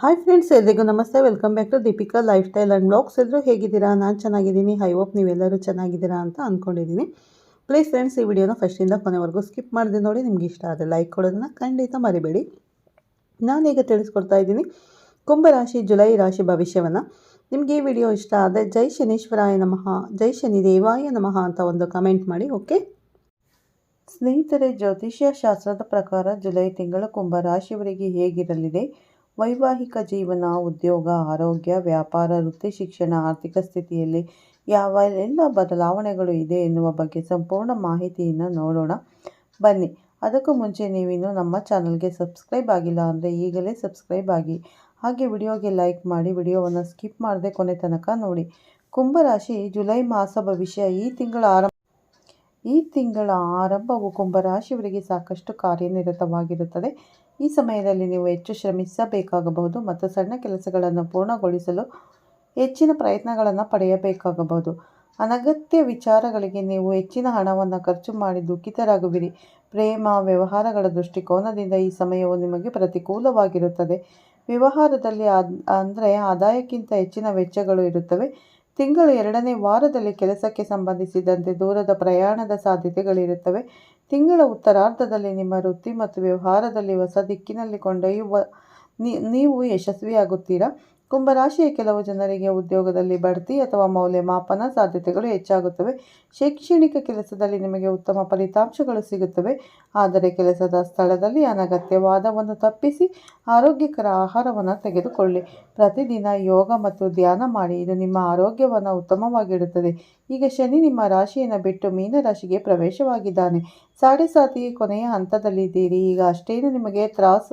Hi friends ಎಲ್ರಿಗೂ ನಮಸ್ತೆ. Welcome back to Deepika lifestyle and blogs ಎಲ್ಲರೂ ಹೇಗಿದ್ದೀರಾ? ನಾನು ಚೆನ್ನಾಗಿದ್ದೀನಿ. ಐ ಹೋಪ್ ನೀವೆಲ್ಲರೂ ಚೆನ್ನಾಗಿದ್ದೀರಾ ಅಂತ ಅಂದ್ಕೊಂಡಿದ್ದೀನಿ ಪ್ಲೀಸ್ ಫ್ರೆಂಡ್ಸ್ ಈ ವಿಡಿಯೋನ ಫಸ್ಟಿಂದ ಕೊನೆವರೆಗೂ ಸ್ಕಿಪ್ ಮಾಡಿದೆ ನೋಡಿ, ನಿಮ್ಗೆ ಇಷ್ಟ ಆದರೆ ಲೈಕ್ ಕೊಡೋದನ್ನು ಖಂಡಿತ ಮರಿಬೇಡಿ. ನಾನೀಗ ತಿಳಿಸ್ಕೊಡ್ತಾ ಇದ್ದೀನಿ. ಕುಂಭರಾಶಿ, ಜುಲೈ ರಾಶಿ ಭವಿಷ್ಯವನ್ನು. ನಿಮಗೆ ಈ ವಿಡಿಯೋ ಇಷ್ಟ ಆದರೆ ಜೈ ಶನೀಶ್ವರಾಯ ನಮಃ, ಜೈ ಶನಿ ದೇವಾಯ ನಮಃ ಅಂತ ಒಂದು ಕಮೆಂಟ್ ಮಾಡಿ ಓಕೆ ಸ್ನೇಹಿತರೆ, ಜ್ಯೋತಿಷ್ಯ ಶಾಸ್ತ್ರದ ಪ್ರಕಾರ ಜುಲೈ ತಿಂಗಳ ಕುಂಭ ರಾಶಿಯವರಿಗೆ ಹೇಗಿರಲಿದೆ? ವೈವಾಹಿಕ ಜೀವನ, ಉದ್ಯೋಗ, ಆರೋಗ್ಯ, ವ್ಯಾಪಾರ, ವೃತ್ತಿ ಶಿಕ್ಷಣ, ಆರ್ಥಿಕ ಸ್ಥಿತಿಯಲ್ಲಿ ಯಾವ ಎಲ್ಲ ಬದಲಾವಣೆಗಳು ಇದೆ ಎನ್ನುವ ಬಗ್ಗೆ ಸಂಪೂರ್ಣ ಮಾಹಿತಿಯನ್ನು ನೋಡೋಣ. ಬನ್ನಿ, ಅದಕ್ಕೂ ಮುಂಚೆ ನೀವಿನ್ನೂ ನಮ್ಮ ಚಾನಲ್ಗೆ ಸಬ್ಸ್ಕ್ರೈಬ್ ಆಗಿಲ್ಲ ಅಂದರೆ ಈಗಲೇ ಸಬ್ಸ್ಕ್ರೈಬ್ ಆಗಿ. ಹಾಗೆ ವಿಡಿಯೋಗೆ ಲೈಕ್ ಮಾಡಿ, ವಿಡಿಯೋವನ್ನು ಸ್ಕಿಪ್ ಮಾಡದೆ ಕೊನೆ ತನಕ ನೋಡಿ. ಕುಂಭರಾಶಿ, ಜುಲೈ ಮಾಸ ಭವಿಷ್ಯ, ಈ ತಿಂಗಳ ಆರಂಭ, ಈ ತಿಂಗಳ ಆರಂಭವು ಕುಂಭರಾಶಿಯವರಿಗೆ ಸಾಕಷ್ಟು ಕಾರ್ಯನಿರತವಾಗಿರುತ್ತದೆ. ಈ ಸಮಯದಲ್ಲಿ ನೀವು ಹೆಚ್ಚು ಶ್ರಮಿಸಬೇಕಾಗಬಹುದು ಮತ್ತು ಸಣ್ಣ ಕೆಲಸಗಳನ್ನು ಪೂರ್ಣಗೊಳಿಸಲು ಹೆಚ್ಚಿನ ಪ್ರಯತ್ನಗಳನ್ನು ಪಡೆಯಬೇಕಾಗಬಹುದು. ಅನಗತ್ಯ ವಿಚಾರಗಳಿಗೆ ನೀವು ಹೆಚ್ಚಿನ ಹಣವನ್ನು ಖರ್ಚು ಮಾಡಿ ದುಃಖಿತರಾಗುವಿರಿ. ಪ್ರೇಮ, ವ್ಯವಹಾರಗಳ ದೃಷ್ಟಿಕೋನದಿಂದ ಈ ಸಮಯವು ನಿಮಗೆ ಪ್ರತಿಕೂಲವಾಗಿರುತ್ತದೆ. ವ್ಯವಹಾರದಲ್ಲಿ ಅಂದರೆ ಆದಾಯಕ್ಕಿಂತ ಹೆಚ್ಚಿನ ವೆಚ್ಚಗಳು ಇರುತ್ತವೆ. ತಿಂಗಳು ಎರಡನೇ ವಾರದಲ್ಲಿ ಕೆಲಸಕ್ಕೆ ಸಂಬಂಧಿಸಿದಂತೆ ದೂರದ ಪ್ರಯಾಣದ ಸಾಧ್ಯತೆಗಳಿರುತ್ತವೆ. ತಿಂಗಳ ಉತ್ತರಾರ್ಧದಲ್ಲಿ ನಿಮ್ಮ ವೃತ್ತಿ ಮತ್ತು ವ್ಯವಹಾರದಲ್ಲಿ ಹೊಸ ದಿಕ್ಕಿನಲ್ಲಿ ಕೊಂಡೊಯ್ಯುವ ನೀವು ಯಶಸ್ವಿಯಾಗುತ್ತೀರಾ? ಕುಂಭರಾಶಿಯ ಕೆಲವು ಜನರಿಗೆ ಉದ್ಯೋಗದಲ್ಲಿ ಬಡ್ತಿ ಅಥವಾ ಮೌಲ್ಯಮಾಪನ ಸಾಧ್ಯತೆಗಳು ಹೆಚ್ಚಾಗುತ್ತವೆ. ಶೈಕ್ಷಣಿಕ ಕೆಲಸದಲ್ಲಿ ನಿಮಗೆ ಉತ್ತಮ ಫಲಿತಾಂಶಗಳು ಸಿಗುತ್ತವೆ. ಆದರೆ ಕೆಲಸದ ಸ್ಥಳದಲ್ಲಿ ಅನಗತ್ಯವಾದವನ್ನು ತಪ್ಪಿಸಿ ಆರೋಗ್ಯಕರ ಆಹಾರವನ್ನು ತೆಗೆದುಕೊಳ್ಳಿ. ಪ್ರತಿದಿನ ಯೋಗ ಮತ್ತು ಧ್ಯಾನ ಮಾಡಿ. ಇದು ನಿಮ್ಮ ಆರೋಗ್ಯವನ್ನು ಉತ್ತಮವಾಗಿಡುತ್ತದೆ. ಈಗ ಶನಿ ನಿಮ್ಮ ರಾಶಿಯನ್ನು ಬಿಟ್ಟು ಮೀನರಾಶಿಗೆ ಪ್ರವೇಶವಾಗಿದ್ದಾನೆ. ಸಾಡೆ ಸಾತಿ ಕೊನೆಯ ಹಂತದಲ್ಲಿದ್ದೀರಿ. ಈಗ ಅಷ್ಟೇನು ನಿಮಗೆ ತ್ರಾಸ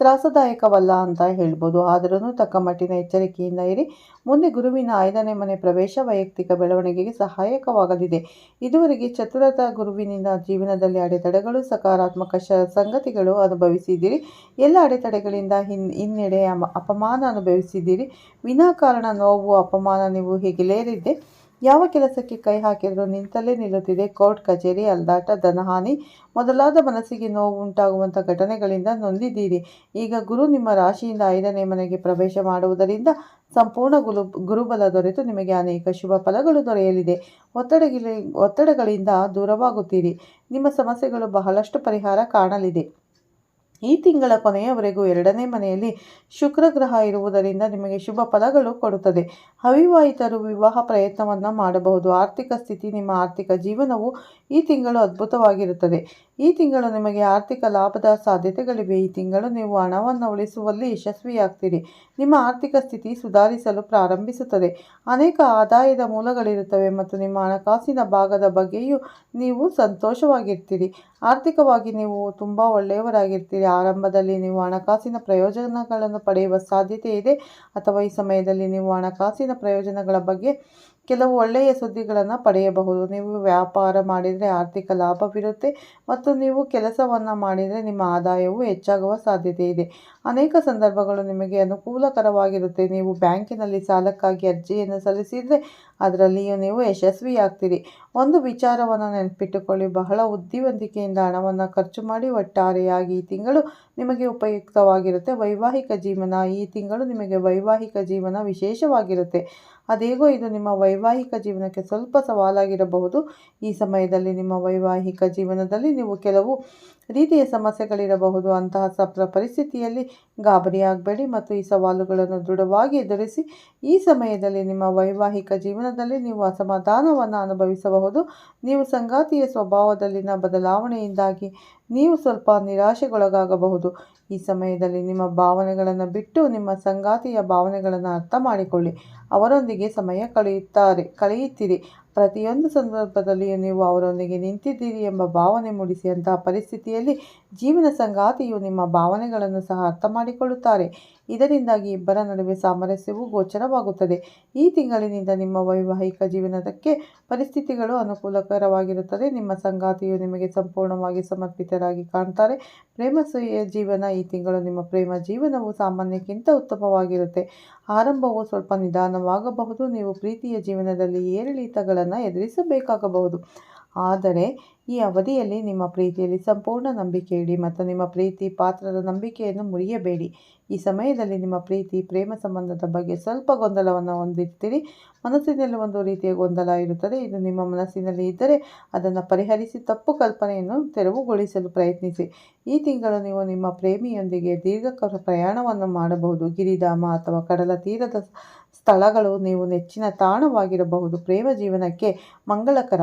ತ್ರಾಸದಾಯಕವಲ್ಲ ಅಂತ ಹೇಳ್ಬೋದು. ಆದರೂ ತಕ್ಕ ಮಟ್ಟಿನ ಎಚ್ಚರಿಕೆಯಿಂದ ಇರಿ. ಮುಂದೆ ಗುರುವಿನ ಐದನೇ ಮನೆ ಪ್ರವೇಶ ವೈಯಕ್ತಿಕ ಬೆಳವಣಿಗೆಗೆ ಸಹಾಯಕವಾಗಲಿದೆ. ಇದುವರೆಗೆ ಚತುರತ ಗುರುವಿನಿಂದ ಜೀವನದಲ್ಲಿ ಅಡೆತಡೆಗಳು, ಸಕಾರಾತ್ಮಕ ಶ ಸಂಗತಿಗಳು ಅನುಭವಿಸಿದ್ದೀರಿ. ಎಲ್ಲ ಅಡೆತಡೆಗಳಿಂದ ಹಿನ್, ಹಿನ್ನಡೆ ಅಪಮಾನ ಅನುಭವಿಸಿದ್ದೀರಿ. ವಿನಾಕಾರಣ ನೋವು, ಅಪಮಾನ ನೀವು ಹೇಗಿಲೇರಿದ್ದೆ ಯಾವ ಕೆಲಸಕ್ಕೆ ಕೈ ಹಾಕಿದರೂ ನಿಂತಲೇ ನಿಲ್ಲುತ್ತಿದೆ. ಕೋರ್ಟ್, ಕಚೇರಿ, ಅಲ್ದಾಟ ಧನಹಾನಿ ಮೊದಲಾದ ಮನಸ್ಸಿಗೆ ನೋವು ಉಂಟಾಗುವಂಥ ಘಟನೆಗಳಿಂದ ನೊಂದಿದ್ದೀರಿ. ಈಗ ಗುರು ನಿಮ್ಮ ರಾಶಿಯಿಂದ ಐದನೇ ಮನೆಗೆ ಪ್ರವೇಶ ಮಾಡುವುದರಿಂದ ಸಂಪೂರ್ಣ ಗುರು ಗುರುಬಲ ದೊರೆತು ನಿಮಗೆ ಅನೇಕ ಶುಭ ಫಲಗಳು ದೊರೆಯಲಿದೆ. ಒತ್ತಡಗಳ ಒತ್ತಡಗಳಿಂದ ದೂರವಾಗುತ್ತೀರಿ. ನಿಮ್ಮ ಸಮಸ್ಯೆಗಳು ಬಹಳಷ್ಟು ಪರಿಹಾರ ಕಾಣಲಿದೆ. ಈ ತಿಂಗಳ ಕೊನೆಯವರೆಗೂ ಎರಡನೇ ಮನೆಯಲ್ಲಿ ಶುಕ್ರ ಗ್ರಹ ಇರುವುದರಿಂದ ನಿಮಗೆ ಶುಭ ಫಲಗಳು ಕೊಡುತ್ತದೆ. ಅವಿವಾಹಿತರು ವಿವಾಹ ಪ್ರಯತ್ನವನ್ನು ಮಾಡಬಹುದು. ಆರ್ಥಿಕ ಸ್ಥಿತಿ, ನಿಮ್ಮ ಆರ್ಥಿಕ ಜೀವನವು ಈ ತಿಂಗಳು ಅದ್ಭುತವಾಗಿರುತ್ತದೆ. ಈ ತಿಂಗಳು ನಿಮಗೆ ಆರ್ಥಿಕ ಲಾಭದ ಸಾಧ್ಯತೆಗಳಿವೆ. ಈ ತಿಂಗಳು ನೀವು ಹಣವನ್ನು ಉಳಿಸುವಲ್ಲಿ ಯಶಸ್ವಿಯಾಗ್ತೀರಿ. ನಿಮ್ಮ ಆರ್ಥಿಕ ಸ್ಥಿತಿ ಸುಧಾರಿಸಲು ಪ್ರಾರಂಭಿಸುತ್ತದೆ. ಅನೇಕ ಆದಾಯದ ಮೂಲಗಳಿರುತ್ತವೆ ಮತ್ತು ನಿಮ್ಮ ಹಣಕಾಸಿನ ಭಾಗದ ಬಗ್ಗೆಯೂ ನೀವು ಸಂತೋಷವಾಗಿರ್ತೀರಿ. ಆರ್ಥಿಕವಾಗಿ ನೀವು ತುಂಬ ಒಳ್ಳೆಯವರಾಗಿರ್ತೀರಿ. ಆರಂಭದಲ್ಲಿ ನೀವು ಹಣಕಾಸಿನ ಪ್ರಯೋಜನಗಳನ್ನು ಪಡೆಯುವ ಸಾಧ್ಯತೆ ಇದೆ ಅಥವಾ ಈ ಸಮಯದಲ್ಲಿ ನೀವು ಹಣಕಾಸಿನ ಪ್ರಯೋಜನಗಳ ಬಗ್ಗೆ ಕೆಲವು ಒಳ್ಳೆಯ ಸುದ್ದಿಗಳನ್ನು ಪಡೆಯಬಹುದು. ನೀವು ವ್ಯಾಪಾರ ಮಾಡಿದರೆ ಆರ್ಥಿಕ ಲಾಭವಿರುತ್ತೆ ಮತ್ತು ನೀವು ಕೆಲಸವನ್ನು ಮಾಡಿದರೆ ನಿಮ್ಮ ಆದಾಯವು ಹೆಚ್ಚಾಗುವ ಸಾಧ್ಯತೆ ಇದೆ. ಅನೇಕ ಸಂದರ್ಭಗಳು ನಿಮಗೆ ಅನುಕೂಲಕರವಾಗಿರುತ್ತೆ. ನೀವು ಬ್ಯಾಂಕಿನಲ್ಲಿ ಸಾಲಕ್ಕಾಗಿ ಅರ್ಜಿಯನ್ನು ಸಲ್ಲಿಸಿದರೆ ಅದರಲ್ಲಿಯೂ ನೀವು ಯಶಸ್ವಿಯಾಗ್ತೀರಿ. ಒಂದು ವಿಚಾರವನ್ನು ನೆನಪಿಟ್ಟುಕೊಳ್ಳಿ. ಬಹಳ ಬುದ್ಧಿವಂತಿಕೆಯಿಂದ ಹಣವನ್ನು ಖರ್ಚು ಮಾಡಿ ಒಟ್ಟಾರೆಯಾಗಿ ಈ ತಿಂಗಳು ನಿಮಗೆ ಉಪಯುಕ್ತವಾಗಿರುತ್ತೆ. ವೈವಾಹಿಕ ಜೀವನ, ಈ ತಿಂಗಳು ನಿಮಗೆ ವೈವಾಹಿಕ ಜೀವನ ವಿಶೇಷವಾಗಿರುತ್ತೆ. ಅದೇಗೋ ಇದು ನಿಮ್ಮ ವೈವಾಹಿಕ ಜೀವನಕ್ಕೆ ಸ್ವಲ್ಪ ಸವಾಲಾಗಿರಬಹುದು. ಈ ಸಮಯದಲ್ಲಿ ನಿಮ್ಮ ವೈವಾಹಿಕ ಜೀವನದಲ್ಲಿ ನೀವು ಕೆಲವು ರೀತಿಯ ಸಮಸ್ಯೆಗಳಿರಬಹುದು. ಅಂತಹ ಸಪ್ರ ಪರಿಸ್ಥಿತಿಯಲ್ಲಿ ಗಾಬರಿಯಾಗಬೇಡಿ ಮತ್ತು ಈ ಸವಾಲುಗಳನ್ನು ದೃಢವಾಗಿ ಎದುರಿಸಿ ಈ ಸಮಯದಲ್ಲಿ ನಿಮ್ಮ ವೈವಾಹಿಕ ಜೀವನದಲ್ಲಿ ನೀವು ಅಸಮಾಧಾನವನ್ನು ಅನುಭವಿಸಬಹುದು. ನೀವು ಸಂಗಾತಿಯ ಸ್ವಭಾವದಲ್ಲಿನ ಬದಲಾವಣೆಯಿಂದಾಗಿ ನೀವು ಸ್ವಲ್ಪ ನಿರಾಶೆಗೊಳಗಾಗಬಹುದು. ಈ ಸಮಯದಲ್ಲಿ ನಿಮ್ಮ ಭಾವನೆಗಳನ್ನು ಬಿಟ್ಟು ನಿಮ್ಮ ಸಂಗಾತಿಯ ಭಾವನೆಗಳನ್ನು ಅರ್ಥ ಮಾಡಿಕೊಳ್ಳಿ. ಅವರೊಂದಿಗೆ ಸಮಯ ಕಳೆಯುತ್ತಾರೆ, ಕಳೆಯುತ್ತೀರಿ. ಪ್ರತಿಯೊಂದು ಸಂದರ್ಭದಲ್ಲಿಯೂ ನೀವು ಅವರೊಂದಿಗೆ ನಿಂತಿದ್ದೀರಿ ಎಂಬ ಭಾವನೆ ಮೂಡಿಸಿ ಅಂತಹ ಪರಿಸ್ಥಿತಿಯಲ್ಲಿ ಜೀವನ ಸಂಗಾತಿಯು ನಿಮ್ಮ ಭಾವನೆಗಳನ್ನು ಸಹ ಅರ್ಥ ಮಾಡಿಕೊಳ್ಳುತ್ತಾರೆ ಇದರಿಂದಾಗಿ ಇಬ್ಬರ ನಡುವೆ ಸಾಮರಸ್ಯವು ಗೋಚರವಾಗುತ್ತದೆ. ಈ ತಿಂಗಳಿನಿಂದ ನಿಮ್ಮ ವೈವಾಹಿಕ ಜೀವನದಕ್ಕೆ ಪರಿಸ್ಥಿತಿಗಳು ಅನುಕೂಲಕರವಾಗಿರುತ್ತದೆ. ನಿಮ್ಮ ಸಂಗಾತಿಯು ನಿಮಗೆ ಸಂಪೂರ್ಣವಾಗಿ ಸಮರ್ಪಿತರಾಗಿ ಕಾಣ್ತಾರೆ. ಪ್ರೇಮ ಜೀವನ ಈ ತಿಂಗಳು ನಿಮ್ಮ ಪ್ರೇಮ ಜೀವನವು ಸಾಮಾನ್ಯಕ್ಕಿಂತ ಉತ್ತಮವಾಗಿರುತ್ತೆ. ಆರಂಭವು ಸ್ವಲ್ಪ ನಿಧಾನವಾಗಬಹುದು. ನೀವು ಪ್ರೀತಿಯ ಜೀವನದಲ್ಲಿ ಏರಿಳಿತಗಳನ್ನು ಎದುರಿಸಬೇಕಾಗಬಹುದು. ಆದರೆ ಈ ಅವಧಿಯಲ್ಲಿ ನಿಮ್ಮ ಪ್ರೀತಿಯಲ್ಲಿ ಸಂಪೂರ್ಣ ನಂಬಿಕೆ ಇಡಿ ಮತ್ತು ನಿಮ್ಮ ಪ್ರೀತಿ ಪಾತ್ರರ ನಂಬಿಕೆಯನ್ನು ಮುರಿಯಬೇಡಿ. ಈ ಸಮಯದಲ್ಲಿ ನಿಮ್ಮ ಪ್ರೀತಿ, ಪ್ರೇಮ ಸಂಬಂಧದ ಬಗ್ಗೆ ಸ್ವಲ್ಪ ಗೊಂದಲವನ್ನು ಹೊಂದಿರ್ತೀರಿ. ಮನಸ್ಸಿನಲ್ಲಿ ಒಂದು ರೀತಿಯ ಗೊಂದಲ ಇರುತ್ತದೆ. ಇದು ನಿಮ್ಮ ಮನಸ್ಸಿನಲ್ಲಿ ಇದ್ದರೆ ಅದನ್ನು ಪರಿಹರಿಸಿ ತಪ್ಪು ಕಲ್ಪನೆಯನ್ನು ತೆರವುಗೊಳಿಸಲು ಪ್ರಯತ್ನಿಸಿ. ಈ ತಿಂಗಳು ನೀವು ನಿಮ್ಮ ಪ್ರೇಮಿಯೊಂದಿಗೆ ದೀರ್ಘ ಪ್ರಯಾಣವನ್ನು ಮಾಡಬಹುದು. ಗಿರಿಧಾಮ ಅಥವಾ ಕಡಲ ತೀರದ ಸ್ಥಳಗಳು ನೀವು ನೆಚ್ಚಿನ ತಾಣವಾಗಿರಬಹುದು. ಪ್ರೇಮ ಜೀವನಕ್ಕೆ ಮಂಗಳಕರ.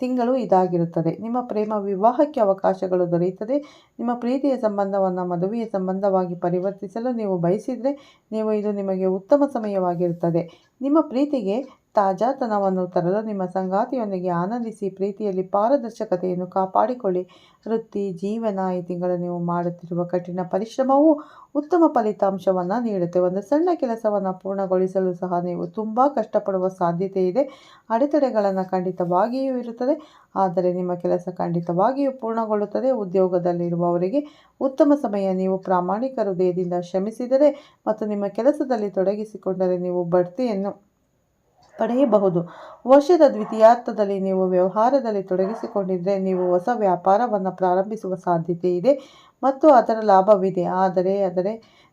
ತಿಂಗಳು ಇದಾಗಿರುತ್ತದೆ. ನಿಮ್ಮ ಪ್ರೇಮ ವಿವಾಹಕ್ಕೆ ಅವಕಾಶಗಳು ದೊರೆಯುತ್ತದೆ. ನಿಮ್ಮ ಪ್ರೀತಿಯ ಸಂಬಂಧವನ್ನು ಮದುವೆಯ ಸಂಬಂಧವಾಗಿ ಪರಿವರ್ತಿಸಲು ನೀವು ಬಯಸಿದರೆ ನೀವು ಇದು ನಿಮಗೆ ಉತ್ತಮ ಸಮಯವಾಗಿರುತ್ತದೆ. ನಿಮ್ಮ ಪ್ರೀತಿಗೆ ತಾಜಾತನವನ್ನು ತರಲು ನಿಮ್ಮ ಸಂಗಾತಿಯೊಂದಿಗೆ ಆನಂದಿಸಿ ಪ್ರೀತಿಯಲ್ಲಿ ಪಾರದರ್ಶಕತೆಯನ್ನು ಕಾಪಾಡಿಕೊಳ್ಳಿ. ವೃತ್ತಿ, ಜೀವನ ಈ ತಿಂಗಳು ನೀವು ಮಾಡುತ್ತಿರುವ ಕಠಿಣ ಪರಿಶ್ರಮವು ಉತ್ತಮ ಫಲಿತಾಂಶವನ್ನು ನೀಡುತ್ತೆ. ಒಂದು ಸಣ್ಣ ಕೆಲಸವನ್ನು ಪೂರ್ಣಗೊಳಿಸಲು ಸಹ ನೀವು ತುಂಬ ಕಷ್ಟಪಡುವ ಸಾಧ್ಯತೆ ಇದೆ. ಅಡೆತಡೆಗಳನ್ನು ಖಂಡಿತವಾಗಿಯೂ ಇರುತ್ತದೆ. ಆದರೆ ನಿಮ್ಮ ಕೆಲಸ ಖಂಡಿತವಾಗಿಯೂ ಪೂರ್ಣಗೊಳ್ಳುತ್ತದೆ. ಉದ್ಯೋಗದಲ್ಲಿರುವವರಿಗೆ ಉತ್ತಮ ಸಮಯ ನೀವು ಪ್ರಾಮಾಣಿಕ ಹೃದಯದಿಂದ ಶ್ರಮಿಸಿದರೆ ಮತ್ತು ನಿಮ್ಮ ಕೆಲಸದಲ್ಲಿ ತೊಡಗಿಸಿಕೊಂಡರೆ ನೀವು ಬಡ್ತಿಯನ್ನು ಪಡೆಯಬಹುದು. ವರ್ಷದ ದ್ವಿತೀಯಾರ್ಥದಲ್ಲಿ ನೀವು ವ್ಯವಹಾರದಲ್ಲಿ ತೊಡಗಿಸಿಕೊಂಡಿದ್ದರೆ ನೀವು ಹೊಸ ವ್ಯಾಪಾರವನ್ನು ಪ್ರಾರಂಭಿಸುವ ಸಾಧ್ಯತೆ ಇದೆ ಮತ್ತು ಅದರ ಲಾಭವಿದೆ. ಆದರೆ ಆದರೆ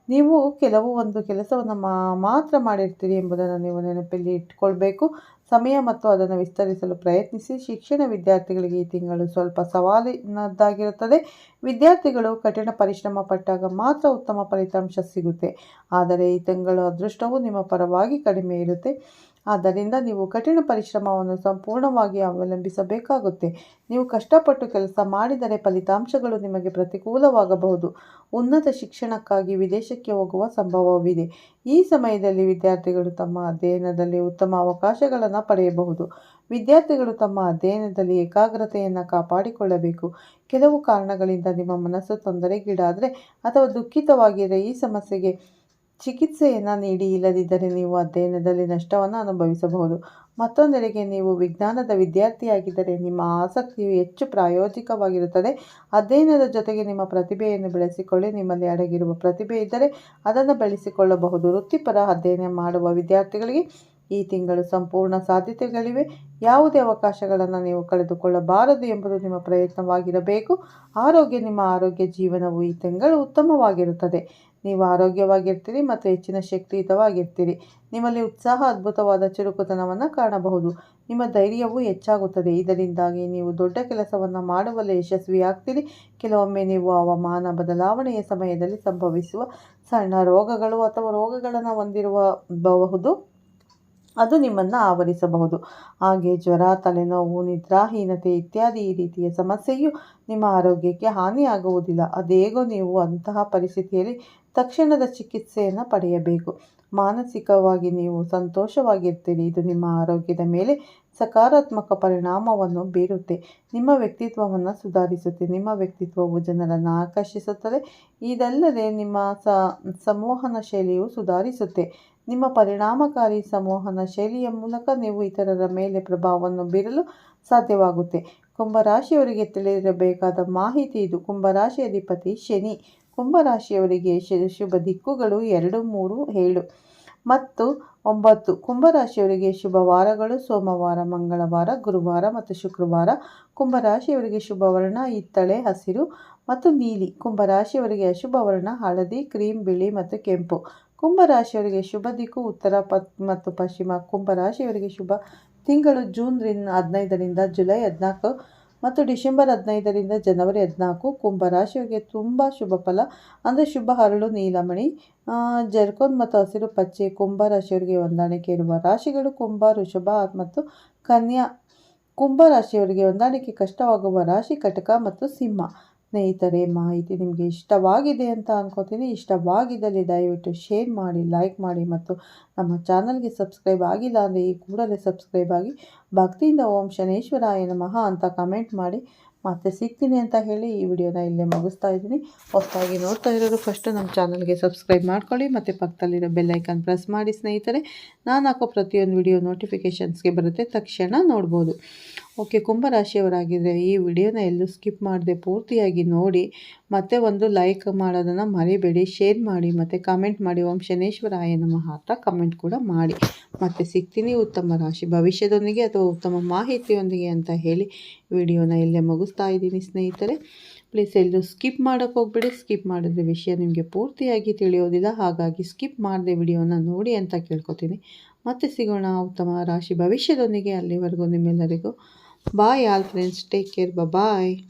ನೀವು ಕೆಲವು ಒಂದು ಕೆಲಸವನ್ನು ಮಾತ್ರ ಮಾಡಿರ್ತೀರಿ ಎಂಬುದನ್ನು ನೀವು ನೆನಪಲ್ಲಿ ಇಟ್ಕೊಳ್ಬೇಕು. ಸಮಯ ಮತ್ತು ಅದನ್ನು ವಿಸ್ತರಿಸಲು ಪ್ರಯತ್ನಿಸಿ. ಶಿಕ್ಷಣ ವಿದ್ಯಾರ್ಥಿಗಳಿಗೆ ಈ ತಿಂಗಳು ಸ್ವಲ್ಪ ಸವಾಲಿನದ್ದಾಗಿರುತ್ತದೆ. ವಿದ್ಯಾರ್ಥಿಗಳು ಕಠಿಣ ಪರಿಶ್ರಮ ಪಟ್ಟಾಗ ಮಾತ್ರ ಉತ್ತಮ ಫಲಿತಾಂಶ ಸಿಗುತ್ತೆ. ಆದರೆ ಈ ತಿಂಗಳು ಅದೃಷ್ಟವು ನಿಮ್ಮ ಪರವಾಗಿ ಕಡಿಮೆ ಇರುತ್ತೆ. ಆದ್ದರಿಂದ ನೀವು ಕಠಿಣ ಪರಿಶ್ರಮವನ್ನು ಸಂಪೂರ್ಣವಾಗಿ ಅವಲಂಬಿಸಬೇಕಾಗುತ್ತೆ. ನೀವು ಕಷ್ಟಪಟ್ಟು ಕೆಲಸ ಮಾಡಿದರೆ ಫಲಿತಾಂಶಗಳು ನಿಮಗೆ ಪ್ರತಿಕೂಲವಾಗಬಹುದು. ಉನ್ನತ ಶಿಕ್ಷಣಕ್ಕಾಗಿ ವಿದೇಶಕ್ಕೆ ಹೋಗುವ ಸಂಭವವಿದೆ. ಈ ಸಮಯದಲ್ಲಿ ವಿದ್ಯಾರ್ಥಿಗಳು ತಮ್ಮ ಅಧ್ಯಯನದಲ್ಲಿ ಉತ್ತಮ ಅವಕಾಶಗಳನ್ನು ಪಡೆಯಬಹುದು. ವಿದ್ಯಾರ್ಥಿಗಳು ತಮ್ಮ ಅಧ್ಯಯನದಲ್ಲಿ ಏಕಾಗ್ರತೆಯನ್ನು ಕಾಪಾಡಿಕೊಳ್ಳಬೇಕು. ಕೆಲವು ಕಾರಣಗಳಿಂದ ನಿಮ್ಮ ಮನಸ್ಸು ತೊಂದರೆಗೀಡಾದರೆ ಅಥವಾ ದುಃಖಿತವಾಗಿದ್ದರೆ ಈ ಸಮಸ್ಯೆಗೆ ಚಿಕಿತ್ಸೆಯನ್ನು ನೀಡಿ, ಇಲ್ಲದಿದ್ದರೆ ನೀವು ಅಧ್ಯಯನದಲ್ಲಿ ನಷ್ಟವನ್ನು ಅನುಭವಿಸಬಹುದು. ಮತ್ತೊಂದೆಡೆಗೆ, ನೀವು ವಿಜ್ಞಾನದ ವಿದ್ಯಾರ್ಥಿಯಾಗಿದ್ದರೆ ನಿಮ್ಮ ಆಸಕ್ತಿಯು ಹೆಚ್ಚು ಪ್ರಾಯೋಜಿಕವಾಗಿರುತ್ತದೆ. ಅಧ್ಯಯನದ ಜೊತೆಗೆ ನಿಮ್ಮ ಪ್ರತಿಭೆಯನ್ನು ಬೆಳೆಸಿಕೊಳ್ಳಿ. ನಿಮ್ಮಲ್ಲಿ ಅಡಗಿರುವ ಪ್ರತಿಭೆ ಇದ್ದರೆ ಅದನ್ನು ಬೆಳೆಸಿಕೊಳ್ಳಬಹುದು. ವೃತ್ತಿಪರ ಅಧ್ಯಯನ ಮಾಡುವ ವಿದ್ಯಾರ್ಥಿಗಳಿಗೆ ಈ ತಿಂಗಳು ಸಂಪೂರ್ಣ ಸಾಧ್ಯತೆಗಳಿವೆ. ಯಾವುದೇ ಅವಕಾಶಗಳನ್ನು ನೀವು ಕಳೆದುಕೊಳ್ಳಬಾರದು ಎಂಬುದು ನಿಮ್ಮ ಪ್ರಯತ್ನವಾಗಿರಬೇಕು. ಆರೋಗ್ಯ, ನಿಮ್ಮ ಆರೋಗ್ಯ ಜೀವನವು ಈ ತಿಂಗಳು ಉತ್ತಮವಾಗಿರುತ್ತದೆ. ನೀವು ಆರೋಗ್ಯವಾಗಿರ್ತೀರಿ ಮತ್ತು ಹೆಚ್ಚಿನ ಶಕ್ತಿಯುತವಾಗಿರ್ತೀರಿ. ನಿಮ್ಮಲ್ಲಿ ಉತ್ಸಾಹ, ಅದ್ಭುತವಾದ ಚುರುಕುತನವನ್ನು ಕಾಣಬಹುದು. ನಿಮ್ಮ ಧೈರ್ಯವು ಹೆಚ್ಚಾಗುತ್ತದೆ. ಇದರಿಂದಾಗಿ ನೀವು ದೊಡ್ಡ ಕೆಲಸವನ್ನು ಮಾಡುವಲ್ಲಿ ಯಶಸ್ವಿಯಾಗ್ತೀರಿ. ಕೆಲವೊಮ್ಮೆ ನೀವು ಹವಾಮಾನ ಬದಲಾವಣೆಯ ಸಮಯದಲ್ಲಿ ಸಂಭವಿಸುವ ಸಣ್ಣ ರೋಗಗಳು ಅಥವಾ ರೋಗಗಳನ್ನು ಹೊಂದಿರಬಹುದು ಅದು ನಿಮ್ಮನ್ನು ಆವರಿಸಬಹುದು. ಹಾಗೆ ಜ್ವರ, ತಲೆನೋವು, ನಿದ್ರಾಹೀನತೆ ಇತ್ಯಾದಿ ಈ ರೀತಿಯ ಸಮಸ್ಯೆಯು ನಿಮ್ಮ ಆರೋಗ್ಯಕ್ಕೆ ಹಾನಿಯಾಗುವುದಿಲ್ಲ. ಅದೇಗೋ ನೀವು ಅಂತಹ ಪರಿಸ್ಥಿತಿಯಲ್ಲಿ ತಕ್ಷಣದ ಚಿಕಿತ್ಸೆಯನ್ನು ಪಡೆಯಬೇಕು. ಮಾನಸಿಕವಾಗಿ ನೀವು ಸಂತೋಷವಾಗಿರ್ತೀರಿ. ಇದು ನಿಮ್ಮ ಆರೋಗ್ಯದ ಮೇಲೆ ಸಕಾರಾತ್ಮಕ ಪರಿಣಾಮವನ್ನು ಬೀರುತ್ತೆ. ನಿಮ್ಮ ವ್ಯಕ್ತಿತ್ವವನ್ನು ಸುಧಾರಿಸುತ್ತೆ. ನಿಮ್ಮ ವ್ಯಕ್ತಿತ್ವವು ಜನರನ್ನು ಆಕರ್ಷಿಸುತ್ತದೆ. ಇದಲ್ಲದೆ ನಿಮ್ಮ ಸಂವಹನ ಶೈಲಿಯು ಸುಧಾರಿಸುತ್ತೆ. ನಿಮ್ಮ ಪರಿಣಾಮಕಾರಿ ಸಂವಹನ ಶೈಲಿಯ ಮೂಲಕ ನೀವು ಇತರರ ಮೇಲೆ ಪ್ರಭಾವವನ್ನು ಬೀರಲು ಸಾಧ್ಯವಾಗುತ್ತೆ. ಕುಂಭರಾಶಿಯವರಿಗೆ ತಿಳಿದಿರಬೇಕಾದ ಮಾಹಿತಿ ಇದು. ಕುಂಭರಾಶಿ ಅಧಿಪತಿ ಶನಿ. ಕುಂಭರಾಶಿಯವರಿಗೆ ಶುಭ ದಿಕ್ಕುಗಳು ಎರಡು, ಮೂರು, ಏಳು ಮತ್ತು ಒಂಬತ್ತು. ಕುಂಭರಾಶಿಯವರಿಗೆ ಶುಭ ವಾರಗಳು. ಸೋಮವಾರ, ಮಂಗಳವಾರ, ಗುರುವಾರ ಮತ್ತು ಶುಕ್ರವಾರ. ಕುಂಭರಾಶಿಯವರಿಗೆ ಶುಭವರ್ಣ ಇತ್ತಳೆ ಹಸಿರು ಮತ್ತು ನೀಲಿ. ಕುಂಭರಾಶಿಯವರಿಗೆ ಅಶುಭ ವರ್ಣ, ಹಳದಿ, ಕ್ರೀಮ್, ಬಿಳಿ ಮತ್ತು ಕೆಂಪು. ಕುಂಭರಾಶಿಯವರಿಗೆ ಶುಭ ದಿಕ್ಕು, ಉತ್ತರ ಪತ್ ಮತ್ತು ಪಶ್ಚಿಮ ಕುಂಭರಾಶಿಯವರಿಗೆ ಶುಭ. ತಿಂಗಳು ಜೂನ್ ಹದಿನೈದರಿಂದ ಜುಲೈ ಹದಿನಾಲ್ಕು ಮತ್ತು ಡಿಸೆಂಬರ್ ಹದಿನೈದರಿಂದ ಜನವರಿ ಹದಿನಾಲ್ಕು ಕುಂಭರಾಶಿಯವರಿಗೆ ತುಂಬ ಶುಭ ಫಲ. ಅಂದರೆ ಶುಭ ಹರಳು, ನೀಲಮಣಿ ಜರ್ಕೋನ್ ಮತ್ತು ಹಸಿರು ಪಚ್ಚೆ ಕುಂಭರಾಶಿಯವರಿಗೆ ಹೊಂದಾಣಿಕೆ ಇರುವ ರಾಶಿಗಳು ಕುಂಭ ಋಷಭ ಮತ್ತು ಕನ್ಯಾ ಕುಂಭರಾಶಿಯವರಿಗೆ ಹೊಂದಾಣಿಕೆ ಕಷ್ಟವಾಗುವ ರಾಶಿ ಕಟಕ ಮತ್ತು ಸಿಂಹ. ಸ್ನೇಹಿತರೆ, ಮಾಹಿತಿ ನಿಮಗೆ ಇಷ್ಟವಾಗಿದೆ ಅಂತ ಅನ್ಕೋತೀನಿ. ಇಷ್ಟವಾಗಿದ್ದಲ್ಲಿ ದಯವಿಟ್ಟು ಶೇರ್ ಮಾಡಿ ಲೈಕ್ ಮಾಡಿ ಮತ್ತು ನಮ್ಮ ಚಾನಲ್ಗೆ ಸಬ್ಸ್ಕ್ರೈಬ್ ಆಗಿಲ್ಲ ಅಂದರೆ ಈ ಕೂಡಲೇ ಸಬ್ಸ್ಕ್ರೈಬ್ ಆಗಿ ಭಕ್ತಿಯಿಂದ ಓಂ ಶನೇಶ್ವರಾಯ ನಮಃ ಅಂತ ಕಮೆಂಟ್ ಮಾಡಿ. ಮತ್ತೆ ಸಿಗ್ತೀನಿ ಅಂತ ಹೇಳಿ ಈ ವಿಡಿಯೋನ ಇಲ್ಲೇ ಮುಗಿಸ್ತಾ ಇದ್ದೀನಿ. ಹೊಸದಾಗಿ ನೋಡ್ತಾ ಇರೋರು ಫಸ್ಟು ನಮ್ಮ ಚಾನಲ್ಗೆ ಸಬ್ಸ್ಕ್ರೈಬ್ ಮಾಡ್ಕೊಳ್ಳಿ ಮತ್ತು ಪಕ್ಕದಲ್ಲಿರೋ ಬೆಲ್ಲೈಕನ್ ಪ್ರೆಸ್ ಮಾಡಿ ಸ್ನೇಹಿತರೆ. ನಾನು ಹಾಕೋ ಪ್ರತಿಯೊಂದು ವಿಡಿಯೋ ನೋಟಿಫಿಕೇಷನ್ಸ್ಗೆ ಬರುತ್ತೆ, ತಕ್ಷಣ ನೋಡ್ಬೋದು. ಓಕೆ ಕುಂಭರಾಶಿಯವರಾಗಿದ್ದರೆ ಈ ವಿಡಿಯೋನ ಎಲ್ಲೂ ಸ್ಕಿಪ್ ಮಾಡದೆ ಪೂರ್ತಿಯಾಗಿ ನೋಡಿ, ಮತ್ತೆ ಒಂದು ಲೈಕ್ ಮಾಡೋದನ್ನು ಮರಿಬೇಡಿ, ಶೇರ್ ಮಾಡಿ, ಮತ್ತು ಕಮೆಂಟ್ ಮಾಡಿ. ಓಂ ಶನೇಶ್ವರಾಯ ನಮಃ ಅಂತ ಕಮೆಂಟ್ ಕೂಡ ಮಾಡಿ. ಮತ್ತೆ ಸಿಗ್ತೀನಿ ಉತ್ತಮ ರಾಶಿ ಭವಿಷ್ಯದೊಂದಿಗೆ ಅಥವಾ ಉತ್ತಮ ಮಾಹಿತಿಯೊಂದಿಗೆ ಅಂತ ಹೇಳಿ ವಿಡಿಯೋನ ಇಲ್ಲೇ ಮುಗಿಸ್ತಾ ಇದ್ದೀನಿ ಸ್ನೇಹಿತರೆ. ಪ್ಲೀಸ್ ಎಲ್ಲೂ ಸ್ಕಿಪ್ ಮಾಡೋಕ್ಕೆ ಹೋಗ್ಬೇಡಿ. ಸ್ಕಿಪ್ ಮಾಡಿದ್ರೆ ವಿಷಯ ನಿಮಗೆ ಪೂರ್ತಿಯಾಗಿ ತಿಳಿಯೋದಿಲ್ಲ. ಹಾಗಾಗಿ ಸ್ಕಿಪ್ ಮಾಡಿದೆ ವಿಡಿಯೋನ ನೋಡಿ ಅಂತ ಕೇಳ್ಕೊತೀನಿ. ಮತ್ತೆ ಸಿಗೋಣ ಉತ್ತಮ ರಾಶಿ ಭವಿಷ್ಯದೊಂದಿಗೆ. ಅಲ್ಲಿವರೆಗೂ ನಿಮ್ಮೆಲ್ಲರಿಗೂ Bye, all friends. Take care. Bye bye.